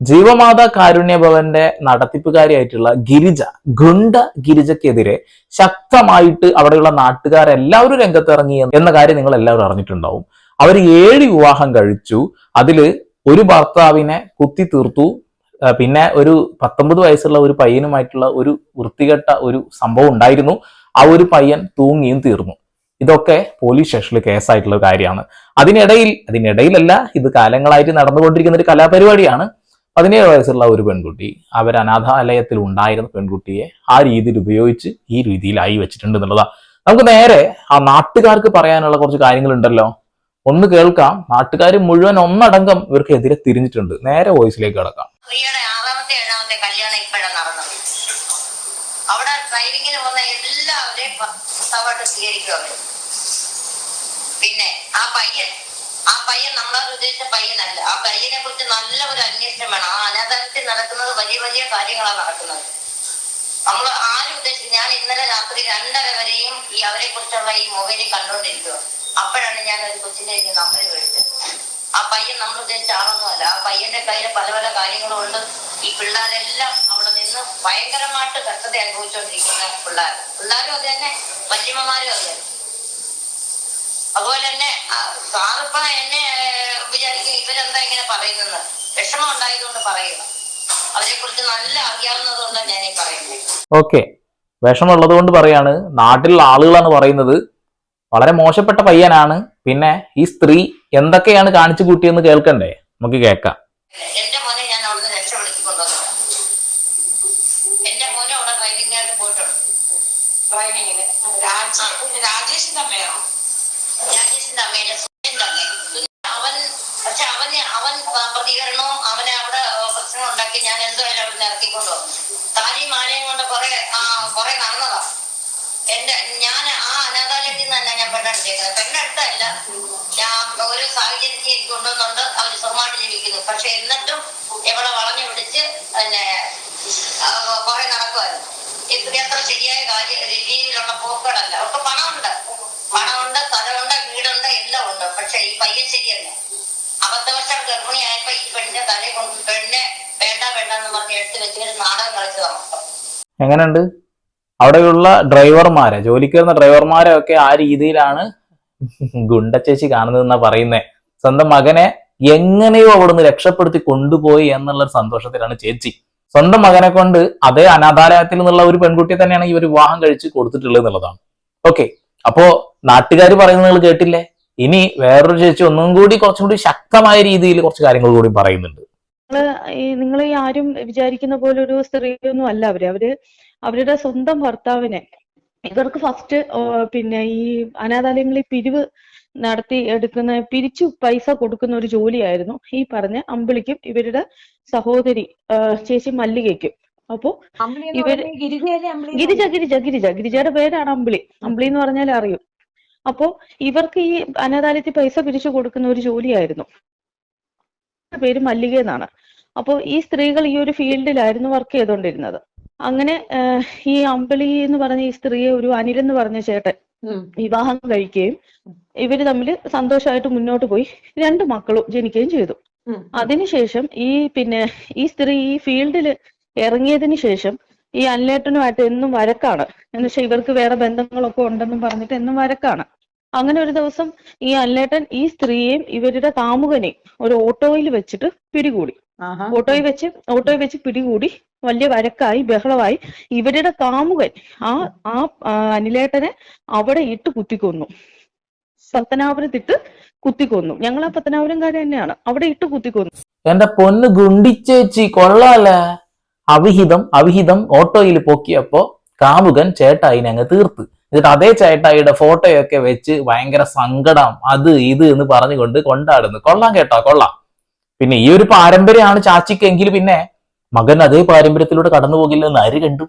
ജീവമാതാ കാരുണ്യ ഭവന്റെ നടത്തിപ്പുകാരിയായിട്ടുള്ള ഗിരിജ ഗുണ്ട ഗിരിജക്കെതിരെ ശക്തമായിട്ട് അവിടെയുള്ള നാട്ടുകാരെല്ലാവരും രംഗത്തിറങ്ങി എന്ന കാര്യം നിങ്ങൾ എല്ലാവരും അറിഞ്ഞിട്ടുണ്ടാവും. അവർ ഏഴ് വിവാഹം കഴിച്ചു. അതിൽ ഒരു ഭർത്താവിനെ കുത്തി തീർത്തു. പിന്നെ ഒരു പത്തൊമ്പത് വയസ്സുള്ള ഒരു പയ്യനുമായിട്ടുള്ള ഒരു വൃത്തികെട്ട ഒരു സംഭവം ഉണ്ടായിരുന്നു. ആ ഒരു പയ്യൻ തൂങ്ങിയും തീർന്നു. ഇതൊക്കെ പോലീസ് സ്റ്റേഷനിൽ കേസായിട്ടുള്ള കാര്യമാണ്. അതിനിടയിൽ അതിനിടയിലല്ല ഇത് കാലങ്ങളായിട്ട് നടന്നുകൊണ്ടിരിക്കുന്ന ഒരു കലാപരിപാടിയാണ്. പതിനേഴ് വയസ്സുള്ള ഒരു പെൺകുട്ടി അവർ അനാഥാലയത്തിൽ ഉണ്ടായിരുന്ന പെൺകുട്ടിയെ ആ രീതിയിൽ ഉപയോഗിച്ച് ഈ രീതിയിലായി വെച്ചിട്ടുണ്ട് എന്നുള്ളതാണ് നമുക്ക് നേരെ ആ നാട്ടുകാർക്ക് പറയാനുള്ള കുറച്ച് കാര്യങ്ങളുണ്ടല്ലോ. ഒന്ന് കേൾക്കാം. നാട്ടുകാർ മുഴുവൻ ഒന്നടങ്കം ഇവർക്കെതിരെ തിരിഞ്ഞിട്ടുണ്ട്. നേരെ വോയിസിലേക്ക് കിടക്കാം. ആറാമത്തെ ഏഴാമത്തെ കല്യാണം ഡ്രൈവിങ്ങിന് പിന്നെ ആ പയ്യൻ ആ പയ്യൻ നമ്മളെ ഉദ്ദേശിച്ച പയ്യനല്ല. ആ പയ്യനെ കുറിച്ച് നല്ല ഒരു അന്വേഷണം വേണം. ആ അനാഥാലയത്തിൽ നടക്കുന്നത് വലിയ വലിയ കാര്യങ്ങളാണ് നടക്കുന്നത്. നമ്മൾ ആരും ഉദ്ദേശിച്ചു ഞാൻ ഇന്നലെ രാത്രി രണ്ടര വരെയും ഈ അവരെ കുറിച്ചുള്ള ഈ മൊബൈലിൽ കണ്ടുകൊണ്ടിരിക്കുക അപ്പോഴാണ് ഞാൻ ഒരു കൊച്ചിന്റെ നമ്പർ വിളിച്ചത് ആ പയ്യൻ നമ്മൾ ഉദ്ദേശിച്ച ആളൊന്നുമല്ല. ആ പയ്യന്റെ കയ്യിൽ പല പല കാര്യങ്ങളും ഉണ്ട് ഈ പിള്ളേരെല്ലാം അവിടെ നിന്ന് ഭയങ്കരമായിട്ട് കഷ്ടത അനുഭവിച്ചുകൊണ്ടിരിക്കുന്ന പിള്ളേർ പിള്ളേരും അത് തന്നെ വല്യമ്മമാരും അത് തന്നെ. അതുപോലെ തന്നെ സാറിപ്പ എന്നെ വിചാരിക്കും ഇവരെന്താ ഇങ്ങനെ പറയുന്നത്? വിഷമം ഉണ്ടായതുകൊണ്ട് പറയുക അവരെ കുറിച്ച് നല്ല അറിയാവുന്നതുകൊണ്ട് ഞാൻ ഈ പറയുന്നത് ഓക്കെ. വിഷമുള്ളത് കൊണ്ട് പറയാണ് നാട്ടിലുള്ള ആളുകളാണ് പറയുന്നത്. വളരെ മോശപ്പെട്ട പയ്യനാണ്. പിന്നെ ഈ സ്ത്രീ എന്തൊക്കെയാണ് കാണിച്ചു കൂട്ടിയെന്ന് കേൾക്കണ്ടേ? നമുക്ക് കേൾക്കാം. എന്റെ മോനെ ഞാൻ അവിടുന്ന് രക്ഷപ്പെടുത്തിക്കൊണ്ടുവന്നത് എന്റെ മോനെ അവിടെ ഡ്രൈവിംഗായിട്ട് പോയിട്ടുണ്ട് ഡ്രൈവിങ്ങിന് രാജ രാജേഷിന്റെ അമ്മയാണോ രാജേഷിന്റെ അമ്മയുടെ സുനിന്റെ അമ്മ അവൻ പക്ഷെ അവന് അവൻ പ്രതികരണവും അവനെ അവിടെ പ്രശ്നം ഉണ്ടാക്കി ഞാൻ എന്തായാലും അവിടെ ഇറക്കിക്കൊണ്ട് താലിയും മാലയും കൊണ്ട് കുറെ കുറെ നടന്നതാ എന്റെ ഞാൻ ആ അനാഥാലയത്തിൽ ഞാൻ പെണ്ണെടുത്തേക്കുന്നത് പെണ്ണെടുത്തല്ല ഞാൻ ഒരു സാഹചര്യത്തിൽ എനിക്ക് കൊണ്ടുവന്നുണ്ട് അവർ ജീവിക്കുന്നു പക്ഷെ എന്നിട്ടും ഇവളെ വളഞ്ഞു പിടിച്ച് പിന്നെ കുറെ നടക്കുമായിരുന്നു ഇത്ര ശരിയായ കാര്യ രീതിയിലുള്ള പോക്കുകളല്ല അവർക്ക് പണമുണ്ട് ഈ പയ്യൻ ശരിയല്ല. അബദ്ധവശാൽ ഗർഭിണിയായപ്പോ ഈ പെണ്ണിന്റെ തലയെ കൊണ്ട് പെണ്ണിനെ വേണ്ട വേണ്ട എന്ന് പറഞ്ഞ് എടുത്ത് വെച്ചിട്ട് നാടകം മൊത്തം. എങ്ങനെയുണ്ട്? അവിടെയുള്ള ഡ്രൈവർമാരെ ജോലിക്ക് വരുന്ന ഡ്രൈവർമാരെ ഒക്കെ ആ രീതിയിലാണ് ഗുണ്ടച്ചേച്ചി കാണുന്നതെന്നാ പറയുന്നേ. സ്വന്തം മകനെ എങ്ങനെയോ അവിടുന്ന് രക്ഷപ്പെടുത്തി കൊണ്ടുപോയി എന്നുള്ള സന്തോഷത്തിലാണ് ചേച്ചി. സ്വന്തം മകനെ കൊണ്ട് അതേ അനാഥാലയത്തിൽ നിന്നുള്ള ഒരു പെൺകുട്ടിയെ തന്നെയാണ് ഈ ഒരു വിവാഹം കഴിച്ച് കൊടുത്തിട്ടുള്ളത് എന്നുള്ളതാണ്. ഓക്കെ. അപ്പോ നാട്ടുകാർ പറയുന്നത് നിങ്ങൾ കേട്ടില്ലേ? ഇനി വേറൊരു ചേച്ചി ഒന്നും കൂടി കുറച്ചും കൂടി ശക്തമായ രീതിയിൽ കുറച്ച് കാര്യങ്ങൾ കൂടി പറയുന്നുണ്ട്. ഈ നിങ്ങൾ ഈ ആരും വിചാരിക്കുന്ന പോലെ ഒരു സ്ത്രീയൊന്നും അല്ല അവർ. അവർ അവരുടെ സ്വന്തം ഭർത്താവിനെ ഇവർക്ക് ഫസ്റ്റ് പിന്നെ ഈ അനാഥാലയങ്ങളിൽ പിരിവ് നടത്തി എടുക്കുന്ന പിരിച്ചു പൈസ കൊടുക്കുന്ന ഒരു ജോലിയായിരുന്നു. ഈ പറഞ്ഞ അമ്പിളിക്കും ഇവരുടെ സഹോദരി ചേച്ചി മല്ലികയ്ക്കും. അപ്പോ ഇവർ ഗിരിജ ഗിരിജ ഗിരിജ. ഗിരിജയുടെ പേരാണ് അമ്പിളി. അമ്പിളി എന്ന് പറഞ്ഞാൽ അറിയും. അപ്പോ ഇവർക്ക് ഈ അനാഥാലയത്തിൽ പൈസ പിരിച്ചു കൊടുക്കുന്ന ഒരു ജോലിയായിരുന്നു. പേര് മല്ലിക എന്നാണ്. അപ്പോൾ ഈ സ്ത്രീകൾ ഈ ഒരു ഫീൽഡിലായിരുന്നു വർക്ക് ചെയ്തുകൊണ്ടിരുന്നത് അങ്ങനെ ഈ അമ്പിളി എന്ന് പറഞ്ഞ ഈ സ്ത്രീയെ ഒരു അനിൽ എന്ന് പറഞ്ഞ ചേട്ടൻ വിവാഹം കഴിക്കുകയും ഇവർ തമ്മിൽ സന്തോഷമായിട്ട് മുന്നോട്ട് പോയി. രണ്ട് മക്കളും ജനിക്കുകയും ചെയ്തു. അതിനുശേഷം ഈ പിന്നെ ഈ സ്ത്രീ ഈ ഫീൽഡിൽ ഇറങ്ങിയതിന് ശേഷം ഈ അനിലേട്ടനുമായിട്ട് എന്നും വഴക്കാണ്. എന്നുവെച്ചാൽ ഇവർക്ക് വേറെ ബന്ധങ്ങളൊക്കെ ഉണ്ടെന്നും പറഞ്ഞിട്ട് എന്നും വരക്കാണ് അങ്ങനെ ഒരു ദിവസം ഈ അനിലേട്ടൻ ഈ സ്ത്രീയെയും ഇവരുടെ കാമുകനെയും ഒരു ഓട്ടോയിൽ വെച്ചിട്ട് പിടികൂടി. ആഹാ. ഓട്ടോയിൽ വെച്ച് ഓട്ടോയിൽ വെച്ച് പിടികൂടി വലിയ വരക്കായി ബഹളമായി ഇവരുടെ കാമുകൻ ആ ആ ആ, അനിലേട്ടനെ അവിടെ ഇട്ട് കുത്തിക്കൊന്നു. പത്തനാപുരത്തിട്ട് കുത്തിക്കൊന്നു. ഞങ്ങൾ ആ പത്തനാപുരംകാരെ തന്നെയാണ്. അവിടെ ഇട്ട് കുത്തിക്കൊന്നു. എന്റെ പൊന്ന് ഗുണ്ടിച്ചേച്ചി കൊള്ളാലേ അവിഹിതം അവിഹിതം ഓട്ടോയിൽ പൊക്കിയപ്പോ കാമുകൻ ചേട്ടായിനെ അങ്ങ് തീർത്ത്. എന്നിട്ട് അതേ ചേട്ടായിയുടെ ഫോട്ടോയൊക്കെ വെച്ച് ഭയങ്കര സങ്കടം അത് ഇത് എന്ന് പറഞ്ഞുകൊണ്ട് കൊണ്ടാടുന്നു. കൊള്ളാം കേട്ടോ കൊള്ളാം. പിന്നെ ഈ ഒരു പാരമ്പര്യമാണ് ചാച്ചിക്കെങ്കിൽ പിന്നെ മകൻ അതേ പാരമ്പര്യത്തിലൂടെ കടന്നു പോകില്ലെന്ന് ആര് കണ്ടു.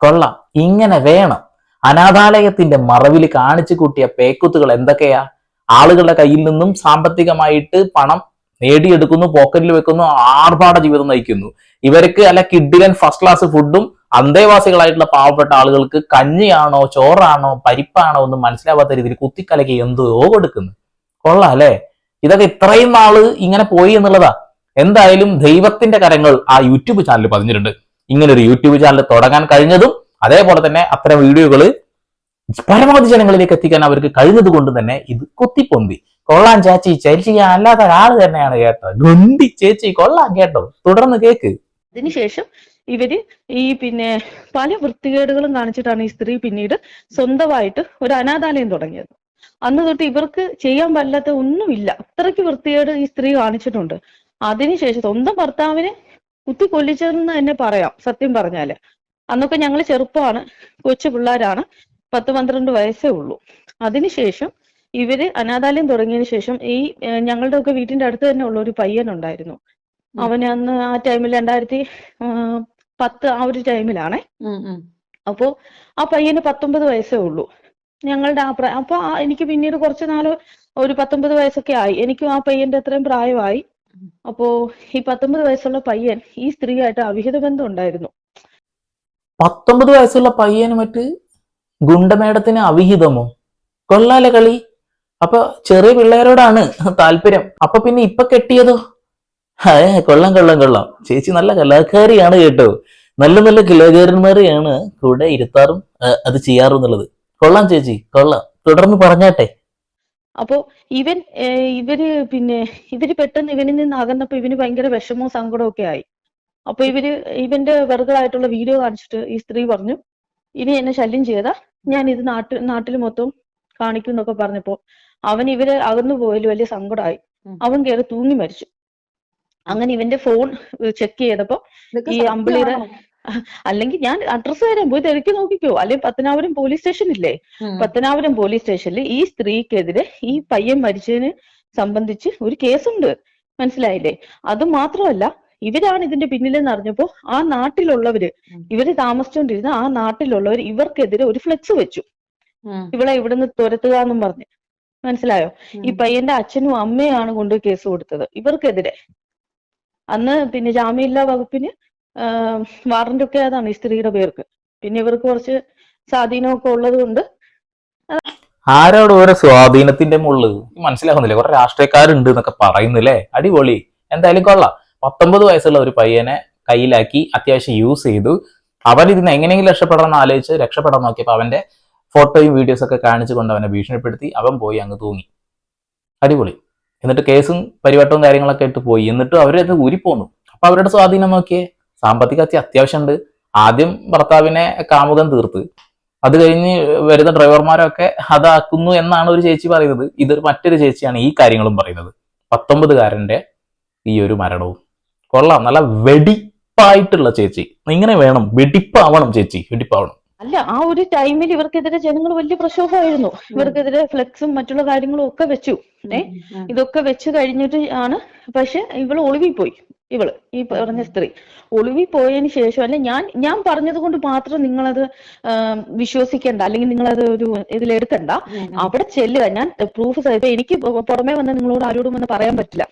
കൊള്ളാം. ഇങ്ങനെ വേണം. അനാഥാലയത്തിന്റെ മറവിൽ കാണിച്ചു കൂട്ടിയ പേക്കുത്തുകൾ എന്തൊക്കെയാ? ആളുകളുടെ കയ്യിൽ നിന്നും സാമ്പത്തികമായിട്ട് പണം നേടിയെടുക്കുന്നു പോക്കറ്റിൽ വെക്കുന്നു ആർഭാട ജീവിതം നയിക്കുന്നു. ഇവർക്ക് അല്ല കിഡിലൻ ഫസ്റ്റ് ക്ലാസ് ഫുഡും അന്തേവാസികളായിട്ടുള്ള പാവപ്പെട്ട ആളുകൾക്ക് കഞ്ഞിയാണോ ചോറാണോ പരിപ്പാണോ ഒന്നും മനസ്സിലാവാത്ത രീതിയിൽ കുത്തിക്കലക്കി എന്തോ കൊടുക്കുന്നു. കൊള്ളാം അല്ലേ? ഇതൊക്കെ ഇത്രയും നാൾ ഇങ്ങനെ പോയി എന്നുള്ളതാ. എന്തായാലും ദൈവത്തിന്റെ കരങ്ങൾ ആ യൂട്യൂബ് ചാനൽ പതിഞ്ഞിട്ടുണ്ട്. ഇങ്ങനെ ഒരു യൂട്യൂബ് ചാനൽ തുടങ്ങാൻ കഴിഞ്ഞതും അതേപോലെ തന്നെ അത്തരം വീഡിയോകൾ പരമാവധി ജനങ്ങളിലേക്ക് എത്തിക്കാൻ അവർക്ക് കഴിഞ്ഞത് കൊണ്ട് തന്നെ ഇത് കുത്തിപ്പൊന്തി. കൊള്ളാൻ ചാച്ചി. ചേച്ചി അല്ലാത്ത ഒരാൾ തന്നെയാണ് കേട്ടോ. ഗുണ്ടി ചേച്ചി കൊള്ളാൻ കേട്ടോ. തുടർന്ന് കേക്ക്. അതിനുശേഷം ഇവർ ഈ പിന്നെ പല വൃത്തികേടുകളും കാണിച്ചിട്ടാണ് ഈ സ്ത്രീ പിന്നീട് സ്വന്തമായിട്ട് ഒരു അനാഥാലയം തുടങ്ങിയത്. അന്ന് തൊട്ട് ഇവർക്ക് ചെയ്യാൻ പറ്റാത്ത ഒന്നുമില്ല. അത്രയ്ക്ക് വൃത്തികേട് ഈ സ്ത്രീ കാണിച്ചിട്ടുണ്ട്. അതിനുശേഷം സ്വന്തം ഭർത്താവിനെ കുത്തി കൊല്ലിച്ചതെന്ന് തന്നെ പറയാം സത്യം പറഞ്ഞാൽ. അന്നൊക്കെ ഞങ്ങൾ ചെറുപ്പമാണ്. കൊച്ചു പിള്ളേരാണ്. പത്ത് പന്ത്രണ്ട് വയസ്സേ ഉള്ളൂ. അതിനുശേഷം ഇവർ അനാഥാലയം തുടങ്ങിയതിന് ശേഷം ഈ ഞങ്ങളുടെ ഒക്കെ വീട്ടിന്റെ അടുത്ത് തന്നെ ഉള്ള ഒരു പയ്യൻ ഉണ്ടായിരുന്നു. അവന് അന്ന് ആ ടൈമിൽ രണ്ടായിരത്തി ആ, പത്ത് ആ ഒരു ടൈമിലാണേ. അപ്പോ ആ പയ്യന് പത്തൊമ്പത് വയസ്സേ ഉള്ളൂ. ഞങ്ങളുടെ ആ പ്രായം അപ്പൊ എനിക്ക് പിന്നീട് കുറച്ച് നാൾ ഒരു പത്തൊമ്പത് വയസ്സൊക്കെ ആയി. എനിക്കും ആ പയ്യന്റെ അത്രയും പ്രായമായി. അപ്പോ ഈ പത്തൊമ്പത് വയസ്സുള്ള പയ്യൻ ഈ സ്ത്രീയായിട്ട് അവിഹിത ബന്ധം ഉണ്ടായിരുന്നു. പത്തൊമ്പത് വയസ്സുള്ള പയ്യന് മറ്റ് ഗുണ്ടമേടത്തിന് അവിഹിതമോ? കൊള്ളാലെ കളി. അപ്പൊ ചെറിയ പിള്ളേരോടാണ് താല്പര്യം. അപ്പൊ പിന്നെ ഇപ്പൊ കെട്ടിയതോ? ഏ കൊള്ളം കൊള്ളം കൊള്ളാം. ചേച്ചി നല്ല കലാകാരിയാണ് കേട്ടോ. നല്ല നല്ല കലാകാരന്മാരെയാണ് കൂടെ ഇരുത്താറും അത് ചെയ്യാറും എന്നുള്ളത് കൊള്ളാം ചേച്ചി കൊള്ളാം. തുടർന്ന് പറഞ്ഞാട്ടെ. അപ്പോ ഇവൻ ഇവർ പിന്നെ ഇവർ പെട്ടെന്ന് ഇവനിൽ നിന്ന് അകന്നപ്പോ ഇവന് ഭയങ്കര വിഷമവും സങ്കടവും ഒക്കെ ആയി. അപ്പൊ ഇവർ ഇവന്റെ വെറുതായിട്ടുള്ള വീഡിയോ കാണിച്ചിട്ട് ഈ സ്ത്രീ പറഞ്ഞു ഇനി എന്നെ ശല്യം ചെയ്താ ഞാൻ ഇത് നാട്ടിൽ നാട്ടിൽ മൊത്തം കാണിക്കും എന്നൊക്കെ പറഞ്ഞപ്പോ അവൻ ഇവർ അകന്നു പോയാലും വലിയ സങ്കടമായി. അവൻ കയറി തൂങ്ങി മരിച്ചു. അങ്ങനെ ഇവന്റെ ഫോൺ ചെക്ക് ചെയ്തപ്പോ ഈ അമ്പിളിയുടെ അല്ലെങ്കിൽ ഞാൻ അഡ്രസ്സ് തരാം പോയി തിരക്കി നോക്കിക്കോ. അല്ലെങ്കിൽ പത്തനാപുരം പോലീസ് സ്റ്റേഷൻ ഇല്ലേ പത്തനാപുരം പോലീസ് സ്റ്റേഷനിൽ ഈ സ്ത്രീക്കെതിരെ ഈ പയ്യൻ മരിച്ചതിന് സംബന്ധിച്ച് ഒരു കേസുണ്ട്. മനസ്സിലായില്ലേ? അത് മാത്രമല്ല ഇവരാണ് ഇതിന്റെ പിന്നിലെന്ന് അറിഞ്ഞപ്പോ ആ നാട്ടിലുള്ളവര്. ഇവർ താമസിച്ചുകൊണ്ടിരുന്ന ആ നാട്ടിലുള്ളവർ ഇവർക്കെതിരെ ഒരു ഫ്ലെക്സ് വെച്ചു. ഇവളെ ഇവിടുന്ന് തുരത്തുക എന്നും പറഞ്ഞ്. മനസ്സിലായോ? ഈ പയ്യന്റെ അച്ഛനും അമ്മയാണ് കൊണ്ട് കേസ് കൊടുത്തത്. ഇവർക്കെതിരെ. അന്ന് പിന്നെ ജാമ്യമില്ലാ വകുപ്പിന് വാറന്റ് ഒക്കെ അതാണ് ഈ സ്ത്രീയുടെ പേർക്ക്. പിന്നെ ഇവർക്ക് കുറച്ച് സ്വാധീനമൊക്കെ ഉള്ളത് കൊണ്ട് ആരോട് ഓരോ സ്വാധീനത്തിന്റെ മുള്ളു? മനസ്സിലാകുന്നില്ല കുറെ രാഷ്ട്രീയക്കാരുണ്ട് എന്നൊക്കെ പറയുന്നില്ലേ? അടിപൊളി. എന്തായാലും കൊള്ളാം. പത്തൊമ്പത് വയസ്സുള്ള ഒരു പയ്യനെ കയ്യിലാക്കി അത്യാവശ്യം യൂസ് ചെയ്തു. അവൻ ഇതിന് എങ്ങനെയെങ്കിലും രക്ഷപ്പെടണം എന്ന് ആലോചിച്ച് രക്ഷപ്പെടാൻ നോക്കിയപ്പോൾ അവന്റെ ഫോട്ടോയും വീഡിയോസ് ഒക്കെ കാണിച്ചുകൊണ്ട് അവനെ ഭീഷണിപ്പെടുത്തി അവൻ പോയി അങ്ങ് തൂങ്ങി. അടിപൊളി. എന്നിട്ട് കേസും പരിവട്ടവും കാര്യങ്ങളൊക്കെ ഇട്ട് പോയി. എന്നിട്ട് അവരത് ഊരിപ്പോന്നു. അപ്പൊ അവരുടെ സ്വാധീനം നോക്കിയേ. സാമ്പത്തിക അത്യാവശ്യമുണ്ട് ആദ്യം ഭർത്താവിനെ കാമുകം തീർത്ത്. അത് കഴിഞ്ഞ് വരുന്ന ഡ്രൈവർമാരൊക്കെ അതാക്കുന്നു എന്നാണ് ഒരു ചേച്ചി പറയുന്നത്. ഇതൊരു മറ്റൊരു ചേച്ചിയാണ് ഈ കാര്യങ്ങളും പറയുന്നത്. പത്തൊമ്പതുകാരന്റെ ഈ ഒരു മരണവും. കൊള്ളാം. നല്ല വെടിപ്പായിട്ടുള്ള ചേച്ചി. ഇങ്ങനെ വേണം. വെടിപ്പാവണം ചേച്ചി. വെടിപ്പാവണം. അല്ല ആ ഒരു ടൈമിൽ ഇവർക്കെതിരെ ജനങ്ങൾ വലിയ പ്രക്ഷോഭമായിരുന്നു. ഇവർക്കെതിരെ ഫ്ലെക്സും മറ്റുള്ള കാര്യങ്ങളും ഒക്കെ വെച്ചു. ഏ? ഇതൊക്കെ വെച്ച് കഴിഞ്ഞിട്ട് ആണ്. പക്ഷെ ഇവൾ ഒളിവിൽ പോയി. ഇവൾ ഈ പറഞ്ഞ സ്ത്രീ. ഒളിവിൽ പോയതിന് ശേഷം അല്ലെ ഞാൻ ഞാൻ പറഞ്ഞത് കൊണ്ട് മാത്രം നിങ്ങളത് വിശ്വസിക്കേണ്ട അല്ലെങ്കിൽ നിങ്ങളത് ഒരു ഇതിലെടുക്കണ്ട. അവിടെ ചെല്ലുക. ഞാൻ പ്രൂഫ് സഹിതം എനിക്ക് പുറമെ വന്ന് നിങ്ങളോട് ആരോടും വന്ന് പറയാൻ പറ്റില്ല.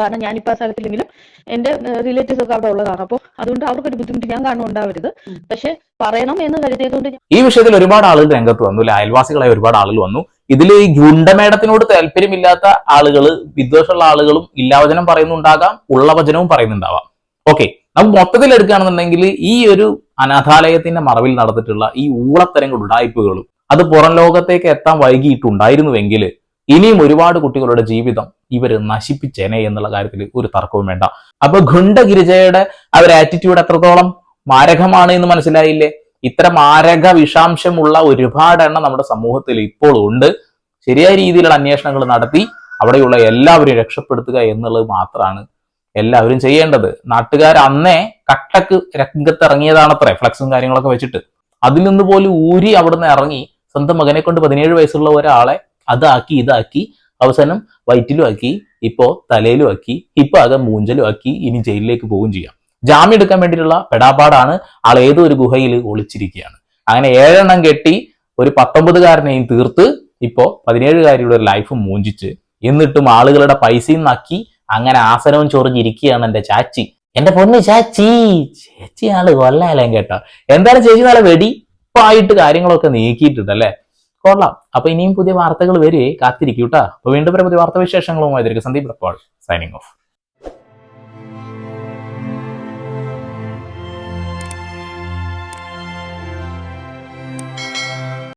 കാരണം ഞാനിപ്പോ ആ സ്ഥലത്തില്ലെങ്കിലും എന്റെ റിലേറ്റീവ്സ് ഒക്കെ അവിടെ ഉള്ളതാണ്. അപ്പോൾ അതുകൊണ്ട് അവർക്കൊരു ബുദ്ധിമുട്ട് ഞാൻ കാണും ഉണ്ടാവരുത്. പക്ഷെ പറയണം എന്ന് കരുതിയതുകൊണ്ട് ഈ വിഷയത്തിൽ ഒരുപാട് ആളുകൾ രംഗത്ത് വന്നു അല്ലെ? അയൽവാസികളായ ഒരുപാട് ആളുകൾ വന്നു. ഇതിൽ ഈ ഗുണ്ടമേടത്തിനോട് താല്പര്യമില്ലാത്ത ആളുകൾ വിദ്വേഷമുള്ള ആളുകളും ഇല്ലാവചനം പറയുന്നുണ്ടാകാം ഉള്ള വചനവും പറയുന്നുണ്ടാവാം. ഓക്കെ നമുക്ക് മൊത്തത്തിൽ എടുക്കുകയാണെന്നുണ്ടെങ്കിൽ ഈ ഒരു അനാഥാലയത്തിന്റെ മറവിൽ നടന്നിട്ടുള്ള ഈ ഊളത്തരങ്ങൾ ഉടായ്പകളും അത് പുറം ലോകത്തേക്ക് എത്താൻ വൈകിയിട്ടുണ്ടായിരുന്നുവെങ്കിൽ ഇനിയും ഒരുപാട് കുട്ടികളുടെ ജീവിതം ഇവർ നശിപ്പിച്ചേനെ എന്നുള്ള കാര്യത്തിൽ ഒരു തർക്കവും വേണ്ട. അപ്പൊ ഗുണ്ടഗിരിജയുടെ ആ ഒരു ആറ്റിറ്റ്യൂഡ് എത്രത്തോളം മാരകമാണ് എന്ന് മനസ്സിലായില്ലേ? ഇത്ര മാരക വിഷാംശമുള്ള ഒരുപാട് എണ്ണം നമ്മുടെ സമൂഹത്തിൽ ഇപ്പോൾ ഉണ്ട്. ശരിയായ രീതിയിലുള്ള അന്വേഷണങ്ങൾ നടത്തി അവിടെയുള്ള എല്ലാവരെയും രക്ഷപ്പെടുത്തുക എന്നുള്ളത് മാത്രമാണ് എല്ലാവരും ചെയ്യേണ്ടത്. നാട്ടുകാർ അന്നേ കട്ടക്ക് രംഗത്തിറങ്ങിയതാണത്രേ ഫ്ലക്സും കാര്യങ്ങളൊക്കെ വെച്ചിട്ട്. അതിൽ നിന്ന് പോലും ഊരി അവിടുന്ന് ഇറങ്ങി സ്വന്തം മകനെ കൊണ്ട് പതിനേഴ് വയസ്സുള്ള ഒരാളെ അതാക്കി ഇതാക്കി അവസാനം വയറ്റിലും ആക്കി ഇപ്പോ തലയിലും ആക്കി ഇപ്പൊ ആകെ മൂഞ്ചലും ആക്കി ഇനി ജയിലിലേക്ക് പോവുകയും ചെയ്യാം. ജാമ്യം എടുക്കാൻ വേണ്ടിയിട്ടുള്ള പെടാപ്പാടാണ്. ആൾ ഏതോ ഒരു ഗുഹയിൽ ഒളിച്ചിരിക്കുകയാണ്. അങ്ങനെ ഏഴെണ്ണം കെട്ടി ഒരു പത്തൊമ്പതുകാരനെയും തീർത്ത് ഇപ്പോ പതിനേഴുകാരിയുടെ ഒരു ലൈഫ് മൂഞ്ചിച്ച് എന്നിട്ടും ആളുകളുടെ പൈസയും നക്കി അങ്ങനെ ആസനവും ചൊറിഞ്ഞിരിക്കുകയാണ് എന്റെ ചാച്ചി. എന്റെ പൊന്ന് ചാച്ചി ചേച്ചി ആൾ കൊല്ലാലേ കേട്ടോ. എന്തായാലും ചേച്ചി നല്ല വെടിപ്പായിട്ട് കാര്യങ്ങളൊക്കെ നീക്കിയിട്ടുണ്ട് അല്ലേ? കൊള്ളാം. അപ്പൊ ഇനിയും പുതിയ വാർത്തകൾ വരുവേ കാത്തിരിക്കൂട്ടാ അപ്പൊ വീണ്ടും പുതിയ വാർത്താ വിശേഷങ്ങളുമായി സന്ദീപ് റെക്കോർഡ് സൈനിങ് ഓഫ്